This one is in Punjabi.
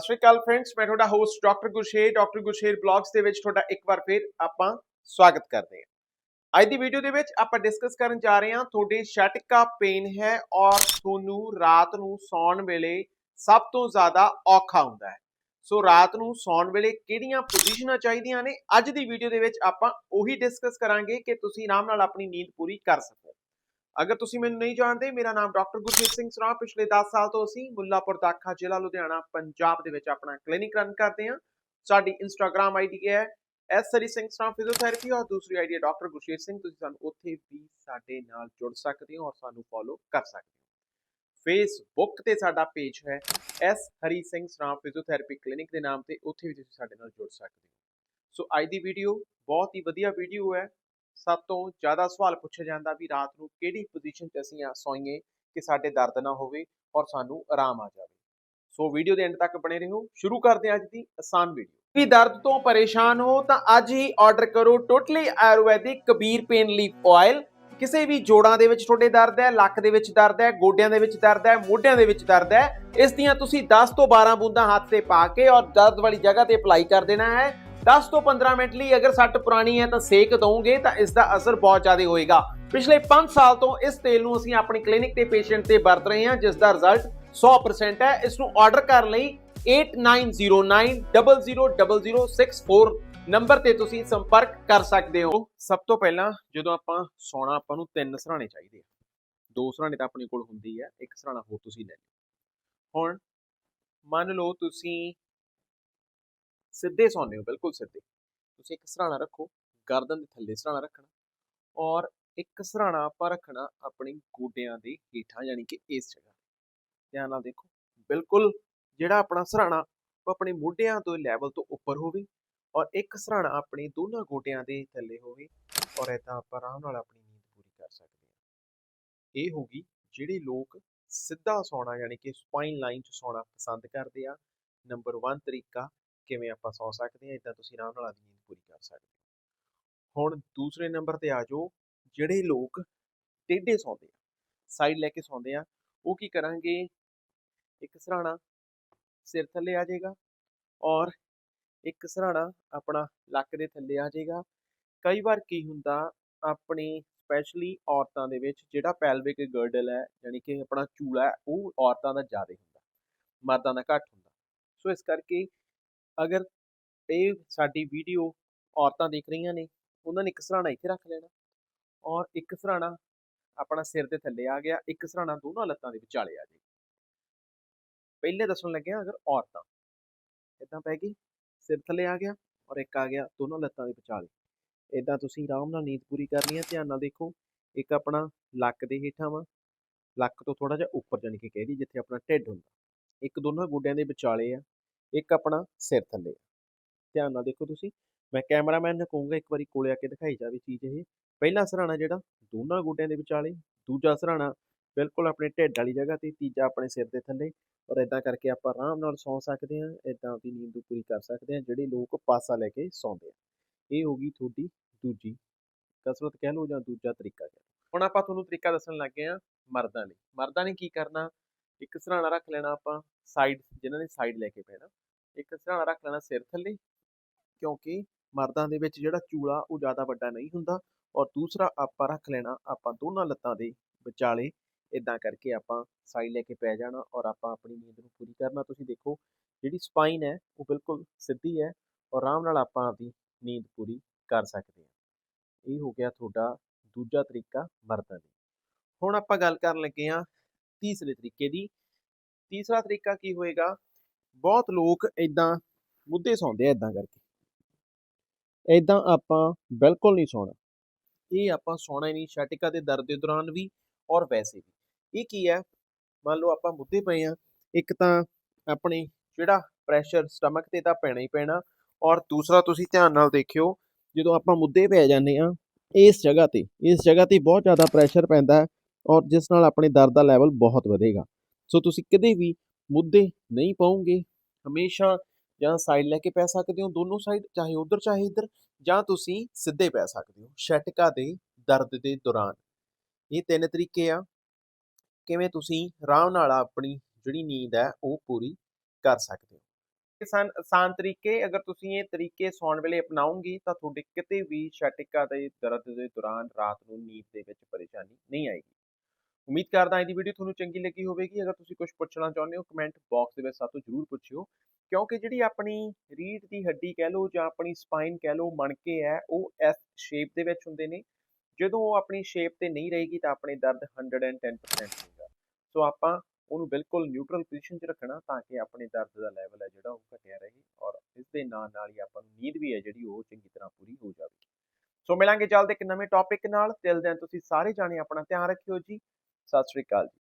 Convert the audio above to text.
ਸਤਿ ਸ਼੍ਰੀ ਅਕਾਲ ਫਰੈਂਡਸ ਮੈਂ ਤੁਹਾਡਾ host doctor Gursher doctor Gursher blogs ਦੇ ਵਿੱਚ ਤੁਹਾਡਾ ਇੱਕ ਵਾਰ ਫਿਰ ਆਪਾਂ ਸਵਾਗਤ ਕਰਦੇ ਹਾਂ। ਅੱਜ ਦੀ ਵੀਡੀਓ ਦੇ ਵਿੱਚ ਆਪਾਂ ਡਿਸਕਸ ਕਰਨ ਜਾ ਰਹੇ ਹਾਂ, ਤੁਹਾਡੇ ਸ਼ਟਕਾ ਪੇਨ ਹੈ ਔਰ ਤੁਹਾਨੂੰ ਰਾਤ ਨੂੰ ਸੌਣ ਵੇਲੇ ਸਭ ਤੋਂ ਜ਼ਿਆਦਾ ਔਖਾ ਹੁੰਦਾ ਹੈ। ਸੋ ਰਾਤ ਨੂੰ ਸੌਣ ਵੇਲੇ ਕਿਹੜੀਆਂ ਪੋਜੀਸ਼ਨਾਂ ਚਾਹੀਦੀਆਂ ਨੇ? ਅੱਜ ਦੀ ਵੀਡੀਓ ਦੇ ਵਿੱਚ ਆਪਾਂ ਉਹੀ ਡਿਸਕਸ ਕਰਾਂਗੇ ਕਿ ਤੁਸੀਂ ਆਰਾਮ ਨਾਲ ਆਪਣੀ ਨੀਂਦ ਪੂਰੀ ਕਰ ਸਕੋ। ਅਗਰ ਤੁਸੀਂ ਮੈਨੂੰ ਨਹੀਂ ਜਾਣਦੇ, ਮੇਰਾ ਨਾਮ ਡਾਕਟਰ ਗੁਰਜੀਤ ਸਿੰਘ ਸਰਾ ਪਿਛਲੇ 10 ਸਾਲ ਤੋਂ ਅਸੀਂ ਮੁੱਲਾਪੁਰ ਦਾਖਾ ਜ਼ਿਲ੍ਹਾ ਲੁਧਿਆਣਾ, ਪੰਜਾਬ ਦੇ ਵਿੱਚ ਆਪਣਾ ਕਲੀਨਿਕ ਰਨ ਕਰਦੇ ਹਾਂ। ਸਾਡੀ ਇੰਸਟਾਗ੍ਰam ਆਈਡੀ ਹੈ ਐਸ ਸਰੀ ਸਿੰਘ ਸਰਾ ਫਿਜ਼ੀਓਥੈਰੇਪੀ ਔਰ ਦੂਸਰੀ ਆਈਡੀ ਹੈ ਡਾਕਟਰ ਗੁਰਸ਼ੇਰ ਸਿੰਘ। ਤੁਸੀਂ ਸਾਨੂੰ ਉੱਥੇ ਵੀ ਸਾਡੇ ਨਾਲ ਜੁੜ ਸਕਦੇ ਹੋ ਔਰ ਸਾਨੂੰ ਫੋਲੋ ਕਰ ਸਕਦੇ ਹੋ। ਫੇਸਬੁੱਕ ਤੇ ਸਾਡਾ ਪੇਜ ਹੈ S Hari Singh Sra physiotherapy clinic ਦੇ ਨਾਮ ਤੇ। ਉੱਥੇ ਵੀ ਤੁਸੀਂ ਸਾਡੇ ਨਾਲ ਜੁੜ ਸਕਦੇ ਹੋ। ਸੋ ਅੱਜ ਦੀ ਵੀਡੀਓ ਬਹੁਤ ਹੀ ਵਧੀਆ ਵੀਡੀਓ ਹੈ। ਸਭ ਤੋਂ ਜ਼ਿਆਦਾ ਸਵਾਲ ਪੁੱਛਿਆ ਜਾਂਦਾ ਵੀ ਰਾਤ ਨੂੰ ਕਿਹੜੀ ਪੋਜੀਸ਼ਨ 'ਚ ਅਸੀਂ ਆ ਸੋਈਏ ਕਿ ਸਾਡੇ ਦਰਦ ਨਾ ਹੋਵੇ ਔਰ ਸਾਨੂੰ ਆਰਾਮ ਆ ਜਾਵੇ। ਸੋ ਵੀਡੀਓ ਦੇ ਐਂਡ ਤੱਕ ਬਣੇ ਰਹੋ। ਸ਼ੁਰੂ ਕਰਦੇ ਹਾਂ ਅੱਜ ਦੀ ਆਸਾਨ ਵੀਡੀਓ ਵੀ ਦਰਦ ਤੋਂ ਪਰੇਸ਼ਾਨ ਹੋ ਤਾਂ ਅੱਜ ਹੀ ਆਰਡਰ ਕਰੋ totally Ayurvedic Kabir pain leaf oil ਕਿਸੇ ਵੀ ਜੋੜਾਂ ਦੇ ਵਿੱਚ ਤੁਹਾਡੇ ਦਰਦ ਹੈ, ਲੱਕ ਦੇ ਵਿੱਚ ਦਰਦ ਹੈ, ਗੋਡਿਆਂ ਦੇ ਵਿੱਚ ਦਰਦ ਹੈ, ਮੋਢਿਆਂ ਦੇ ਵਿੱਚ ਦਰਦ ਹੈ, ਇਸ ਦੀਆਂ ਤੁਸੀਂ 10 ਤੋਂ 12 ਬੂੰਦਾਂ ਹੱਥ ਤੇ ਪਾ ਕੇ ਔਰ ਦਰਦ ਵਾਲੀ ਜਗ੍ਹਾ ਤੇ ਅਪਲਾਈ ਕਰ ਦੇਣਾ ਹੈ। 10 ਤੋਂ 15 ਮਿੰਟ ਲਈ ਅਗਰ ਸੱਟ ਪੁਰਾਣੀ ਹੈ ਤਾਂ ਸੇਕ ਦਵੋਗੇ ਤਾਂ ਇਸ ਦਾ ਅਸਰ ਬਹੁਤ ਜ਼ਿਆਦਾ ਹੋਏਗਾ। ਪਿਛਲੇ 5 ਸਾਲ ਤੋਂ ਇਸ ਤੇਲ ਨੂੰ ਅਸੀਂ ਆਪਣੀ ਕਲੀਨਿਕ ਤੇ ਪੇਸ਼ੈਂਟ ਤੇ ਵਰਤ ਰਹੇ ਹਾਂ, ਜਿਸ ਦਾ ਰਿਜ਼ਲਟ 100% ਹੈ। ਇਸ ਨੂੰ ਆਰਡਰ ਕਰਨ ਲਈ 8909000064 ਨੰਬਰ ਤੇ ਤੁਸੀਂ ਸੰਪਰਕ ਕਰ ਸਕਦੇ ਹੋ। ਸਭ ਤੋਂ ਪਹਿਲਾਂ ਜਦੋਂ ਆਪਾਂ ਸੌਣਾ, ਆਪਾਂ ਨੂੰ ਤਿੰਨ ਸਰਾਣੇ ਚਾਹੀਦੇ ਆ। ਦੋ ਸਰਾਣੇ ਤਾਂ ਆਪਣੇ ਕੋਲ ਹੁੰਦੀ ਹੈ ਇੱਕ ਸਰਾਣਾ ਹੋਰ ਤੁਸੀਂ ਲੈ ਲਓ। ਹੁਣ ਮੰਨ ਲਓ ਤੁਸੀਂ ਸਿੱਧੇ ਸੌਂਦੇ ਹੋ, ਬਿਲਕੁਲ ਸਿੱਧੇ। ਤੁਸੀਂ ਇੱਕ ਸਰਾਣਾ ਰੱਖੋ, ਗਰਦਨ ਦੇ ਥੱਲੇ ਸਰਾਣਾ ਰੱਖਣਾ ਔਰ ਇੱਕ ਸਰਾਣਾ ਆਪਾਂ ਰੱਖਣਾ ਆਪਣੇ ਗੋਡਿਆਂ ਦੇ ਹੇਠਾਂ, ਯਾਨੀ ਕਿ ਇਸ ਜਗ੍ਹਾ ਧਿਆਨ ਨਾਲ ਦੇਖੋ, ਬਿਲਕੁਲ ਜਿਹੜਾ ਆਪਣਾ ਸਰਾਣਾ ਉਹ ਆਪਣੇ ਮੋਢਿਆਂ ਤੋਂ ਲੈਵਲ ਤੋਂ ਉੱਪਰ ਹੋਵੇ ਔਰ ਇੱਕ ਸਰਾਣਾ ਆਪਣੇ ਦੋਨਾਂ ਗੋਡਿਆਂ ਦੇ ਥੱਲੇ ਹੋਵੇ ਔਰ ਇਦਾਂ ਆਪਾਂ ਆਰਾਮ ਨਾਲ ਆਪਣੀ ਨੀਂਦ ਪੂਰੀ ਕਰ ਸਕਦੇ ਹਾਂ। ਇਹ ਹੋਗੀ ਜਿਹੜੇ ਲੋਕ ਸਿੱਧਾ ਸੌਣਾ, ਯਾਨੀ ਕਿ ਸਪਾਈਨ ਲਾਈਨ 'ਚ ਸੌਣਾ ਪਸੰਦ ਕਰਦੇ ਆ। ਨੰਬਰ 1 ਤਰੀਕਾ ਕਿਵੇਂ ਆਪਾਂ ਸੌ ਸਕਦੇ ਹਾਂ ਇਦਾਂ ਤੁਸੀਂ ਆਰਾਮ ਨਾਲ ਆਪਣੀ ਨੀਂਦ ਪੂਰੀ ਕਰ ਸਕਦੇ ਹੋ। ਹੁਣ ਦੂਸਰੇ ਨੰਬਰ ਤੇ ਆ ਜਾਓ, ਜਿਹੜੇ ਲੋਕ ਟੇਢੇ ਸੌਂਦੇ ਆ ਸਾਈਡ ਲੈ ਕੇ ਸੌਂਦੇ ਆ, ਉਹ ਕੀ ਕਰਾਂਗੇ? ਇੱਕ ਸਰਾਣਾ ਸਿਰ ਥੱਲੇ ਆ ਜਾਏਗਾ ਔਰ ਇੱਕ ਸਰਾਣਾ ਆਪਣਾ ਲੱਕ ਦੇ ਥੱਲੇ ਆ ਜਾਏਗਾ। ਕਈ ਵਾਰ ਕੀ ਹੁੰਦਾ, ਆਪਣੀ ਸਪੈਸ਼ਲੀ ਔਰਤਾਂ ਦੇ ਵਿੱਚ ਜਿਹੜਾ ਪੈਲਵਿਕ ਗਰਡਲ ਹੈ, ਯਾਨੀ ਕਿ ਆਪਣਾ ਚੂਲਾ ਉਹ ਔਰਤਾਂ ਦਾ ਜ਼ਿਆਦਾ ਹੁੰਦਾ, ਮਰਦਾਂ ਦਾ ਘੱਟ ਹੁੰਦਾ। ਸੋ ਇਸ ਕਰਕੇ ਅਗਰ ਇਹ ਸਾਡੀ ਵੀਡੀਓ ਔਰਤਾਂ ਦੇਖ ਰਹੀਆਂ ਨੇ, ਉਹਨਾਂ ਨੇ ਇੱਕ ਸਰਾਣਾ ਇੱਥੇ ਰੱਖ ਲੈਣਾ ਔਰ ਇੱਕ ਸਰਾਣਾ ਆਪਣਾ ਸਿਰ ਦੇ ਥੱਲੇ ਆ ਗਿਆ, ਇੱਕ ਸਰਾਣਾ ਦੋਨਾਂ ਲੱਤਾਂ ਦੇ ਵਿਚਾਲੇ ਆ ਜਾਏਗਾ ਪਹਿਲੇ ਦੱਸਣ ਲੱਗਿਆ ਅਗਰ ਔਰਤਾਂ ਇਦਾਂ ਪੈ ਗਈ, ਸਿਰ ਥੱਲੇ ਆ ਗਿਆ ਔਰ ਇੱਕ ਆ ਗਿਆ ਦੋਨਾਂ ਲੱਤਾਂ ਦੇ ਵਿਚਾਲੇ ਇਦਾਂ ਤੁਸੀਂ ਆਰਾਮ ਨਾਲ ਨੀਂਦ ਪੂਰੀ ਕਰਨੀ ਹੈ, ਧਿਆਨ ਨਾਲ ਦੇਖੋ, ਇੱਕ ਆਪਣਾ ਲੱਕ ਦੇ ਹੇਠਾਂ ਵਾ, ਲੱਕ ਤੋਂ ਥੋੜਾ ਜਿਹਾ ਉੱਪਰ ਜਾਣੀ ਕਿ ਕਹਿ ਦੀ ਜਿੱਥੇ ਆਪਣਾ ਢਿੱਡ ਹੁੰਦਾ। ਇੱਕ ਦੋਨਾਂ ਗੋਡਿਆਂ ਦੇ ਵਿਚਾਲੇ ਆ। ਇੱਕ ਆਪਣਾ ਸਿਰ ਥੱਲੇ। ਧਿਆਨ ਨਾਲ ਦੇਖੋ ਤੁਸੀਂ, ਮੈਂ ਕੈਮਰਾਮੈਨ ਨੂੰ ਕਹੂੰਗਾ ਇੱਕ ਵਾਰੀ ਕੋਲੇ ਆ ਕੇ ਦਿਖਾਈ ਜਾਵੇ ਚੀਜ਼ ਇਹ। ਪਹਿਲਾ ਸਰਾਣਾ ਜਿਹੜਾ, ਦੋਨਾਂ ਗੋਡਿਆਂ ਦੇ ਵਿਚਾਲੇ, ਦੂਜਾ ਸਰਾਣਾ ਬਿਲਕੁਲ ਆਪਣੇ ਢਿੱਡ ਵਾਲੀ ਜਗ੍ਹਾ ਤੇ, ਤੀਜਾ ਆਪਣੇ ਸਿਰ ਦੇ ਥੱਲੇ ਔਰ ਇਦਾਂ ਕਰਕੇ ਆਪਾਂ ਆਰਾਮ ਨਾਲ ਸੌਂ ਸਕਦੇ ਹਾਂ ਇਦਾਂ ਆਪਣੀ ਨੀਂਦ ਨੂੰ ਪੂਰੀ ਕਰ ਸਕਦੇ ਹਾਂ, ਜਿਹੜੇ ਲੋਕ ਪਾਸਾ ਲੈ ਕੇ ਸੌਂਦੇ ਆ। ਇਹ ਹੋ ਗਈ ਤੁਹਾਡੀ ਦੂਜੀ ਕਸਰਤ ਕਹਿ ਲਓ ਜਾਂ ਦੂਜਾ ਤਰੀਕਾ ਕਹਿ ਲਓ। ਹੁਣ ਆਪਾਂ ਤੁਹਾਨੂੰ ਤਰੀਕਾ ਦੱਸਣ ਲੱਗੇ ਆ ਮਰਦਾਂ ਲਈ। ਮਰਦਾਂ ਨੇ ਕੀ ਕਰਨਾ? ਇੱਕ ਸਰਾਣਾ ਰੱਖ ਲੈਣਾ ਆਪਾਂ ਸਾਈਡ ਜਿਨ੍ਹਾਂ ਨੇ ਸਾਈਡ ਲੈ ਕੇ ਪੈਣਾ ਇੱਕ ਸਰਾਣਾ ਰੱਖ ਲੈਣਾ ਸਿਰ ਥੱਲੇ, ਕਿਉਂਕਿ ਮਰਦਾਂ ਦੇ ਵਿੱਚ ਜਿਹੜਾ ਚੂਲਾ ਉਹ ਜ਼ਿਆਦਾ ਵੱਡਾ ਨਹੀਂ ਹੁੰਦਾ ਔਰ ਦੂਸਰਾ ਆਪਾਂ ਰੱਖ ਲੈਣਾ ਆਪਾਂ ਦੋਨਾਂ ਲੱਤਾਂ ਦੇ ਵਿਚਾਲੇ ਇਦਾਂ ਕਰਕੇ ਆਪਾਂ ਸਾਈਡ ਲੈ ਕੇ ਪੈ ਜਾਣਾ ਔਰ ਆਪਾਂ ਆਪਣੀ ਨੀਂਦ ਨੂੰ ਪੂਰੀ ਕਰਨਾ। ਤੁਸੀਂ ਦੇਖੋ, ਜਿਹੜੀ ਸਪਾਈਨ ਹੈ ਉਹ ਬਿਲਕੁਲ ਸਿੱਧੀ ਹੈ ਔਰ ਆਰਾਮ ਨਾਲ ਆਪਾਂ ਆਪਣੀ ਨੀਂਦ ਪੂਰੀ ਕਰ ਸਕਦੇ ਹਾਂ। ਇਹ ਹੋ ਗਿਆ ਤੁਹਾਡਾ ਦੂਜਾ ਤਰੀਕਾ ਮਰਦਾਂ ਦੀ। ਹੁਣ ਆਪਾਂ ਗੱਲ ਕਰਨ ਲੱਗੇ ਹਾਂ ਤੀਸਰੇ ਤਰੀਕੇ ਦੀ। ਤੀਸਰਾ ਤਰੀਕਾ ਕੀ ਹੋਏਗਾ? ਬਹੁਤ ਲੋਕ ਇਦਾਂ ਮੁੱਦੇ ਸੌਂਦੇ ਆ ਇਦਾਂ ਕਰਕੇ। ਇਦਾਂ ਆਪਾਂ ਬਿਲਕੁਲ ਨਹੀਂ ਸੌਣਾ। ਇਹ ਆਪਾਂ ਸੌਣਾ ਹੀ ਨਹੀਂ, ਸ਼ਟਿਕਾ ਦੇ ਦਰਦ ਦੇ ਦੌਰਾਨ ਵੀ ਔਰ ਵੈਸੇ ਵੀ। ਇਹ ਕੀ ਹੈ? ਮੰਨ ਲਓ ਆਪਾਂ ਮੁੱਦੇ ਪਏ ਆ ਇੱਕ ਤਾਂ ਆਪਣੇ ਜਿਹੜਾ ਪ੍ਰੈਸ਼ਰ ਸਟਮਕ ਤੇ ਤਾਂ ਪੈਣਾ ਹੀ ਪੈਣਾ ਔਰ ਦੂਸਰਾ ਤੁਸੀਂ ਧਿਆਨ ਨਾਲ ਦੇਖਿਓ, ਜਦੋਂ ਆਪਾਂ ਮੁੱਦੇ ਪੈ ਜਾਂਦੇ ਆ ਇਸ ਜਗ੍ਹਾ ਤੇ, ਇਸ ਜਗ੍ਹਾ ਤੇ ਬਹੁਤ ਜ਼ਿਆਦਾ ਪ੍ਰੈਸ਼ਰ ਪੈਂਦਾ ਹੈ। ਔਰ ਜਿਸ ਨਾਲ ਆਪਣੇ ਦਰਦ ਦਾ ਲੈਵਲ ਬਹੁਤ ਵਧੇਗਾ। ਸੋ ਤੁਸੀਂ ਕਦੇ ਵੀ ਮੁੱਦੇ ਨਹੀਂ ਪਾਉਂਗੇ ਹਮੇਸ਼ਾ ਜਾਂ ਸਾਈਡ ਲੈ ਕੇ ਪੈ ਸਕਦੇ ਹੋ, ਦੋਨੋਂ ਸਾਈਡ ਚਾਹੇ ਉਧਰ, ਚਾਹੇ ਇੱਧਰ, ਜਾਂ ਤੁਸੀਂ ਸਿੱਧੇ ਪੈ ਸਕਦੇ ਹੋ, ਸ਼ਟਕਾ ਦੇ ਦਰਦ ਦੇ ਦੌਰਾਨ। ਇਹ ਤਿੰਨ ਤਰੀਕੇ ਆ। ਕਿਵੇਂ ਤੁਸੀਂ ਆਰਾਮ ਨਾਲ ਆਪਣੀ ਜਿਹੜੀ ਨੀਂਦ ਹੈ, ਉਹ ਪੂਰੀ ਕਰ ਸਕਦੇ ਹੋ। ਕਿਸਾਨ ਆਸਾਨ ਤਰੀਕੇ। ਅਗਰ ਤੁਸੀਂ ਇਹ ਤਰੀਕੇ ਸੌਣ ਵੇਲੇ ਅਪਣਾਓਗੇ, ਤਾਂ ਤੁਹਾਡੇ ਕਿਤੇ ਵੀ ਛਟਿਕਾ ਦੇ ਦਰਦ ਦੇ ਦੌਰਾਨ ਰਾਤ ਨੂੰ ਨੀਂਦ ਦੇ ਵਿੱਚ ਪਰੇਸ਼ਾਨੀ ਨਹੀਂ ਆਏਗੀ। ਉਮੀਦ ਕਰਦਾ ਹਾਂ ਦੀ ਵੀਡੀਓ ਤੁਹਾਨੂੰ ਚੰਗੀ ਲੱਗੀ ਹੋਵੇਗੀ। ਅਗਰ ਤੁਸੀਂ ਕੁਝ ਪੁੱਛਣਾ ਚਾਹੁੰਦੇ ਹੋ ਕਮੈਂਟ ਬਾਕਸ ਦੇ ਵਿੱਚ ਸਾਤੋਂ ਜਰੂਰ ਪੁੱਛਿਓ। ਕਿਉਂਕਿ ਜਿਹੜੀ ਆਪਣੀ ਰੀੜ ਦੀ ਹੱਡੀ ਕਹਿ ਲਓ ਜਾਂ ਆਪਣੀ ਸਪਾਈਨ ਕਹਿ ਲਓ, ਮਣਕੇ ਹੈ, ਉਹ ਇਸ ਸ਼ੇਪ ਦੇ ਵਿੱਚ ਹੁੰਦੇ ਨੇ। ਜਦੋਂ ਉਹ ਆਪਣੀ ਸ਼ੇਪ ਤੇ ਨਹੀਂ ਰਹੇਗੀ ਤਾਂ ਆਪਣੇ ਦਰਦ 110% ਹੋਏਗਾ ਸੋ ਆਪਾਂ ਉਹਨੂੰ ਬਿਲਕੁਲ ਨਿਊਟਰਲ ਪੋਜੀਸ਼ਨ 'ਚ ਰੱਖਣਾ ਤਾਂ ਕਿ ਆਪਣੇ ਦਰਦ ਦਾ ਲੈਵਲ ਹੈ ਜਿਹੜਾ ਉਹ ਘਟਿਆ ਰਹੇ ਔਰ ਇਸ ਦੇ ਨਾਲ ਨਾਲ ਹੀ ਆਪਾਂ ਨੂੰ ਨੀਂਦ ਵੀ ਹੈ ਜਿਹੜੀ ਉਹ ਚੰਗੀ ਤਰ੍ਹਾਂ ਪੂਰੀ ਹੋ ਜਾਵੇ। ਸੋ ਮਿਲਾਂਗੇ ਜਲਦ ਇੱਕ ਨਵੇਂ ਟੌਪਿਕ ਨਾਲ। ਤਿਲ ਦਿਨ ਤੁਸੀਂ ਸਾਰੇ ਜਾਣੇ ਆਪਣਾ ਧਿਆਨ ਰੱਖਿਓ ਜੀ। ਸਤਿ ਸ਼੍ਰੀ ਅਕਾਲ ਜੀ।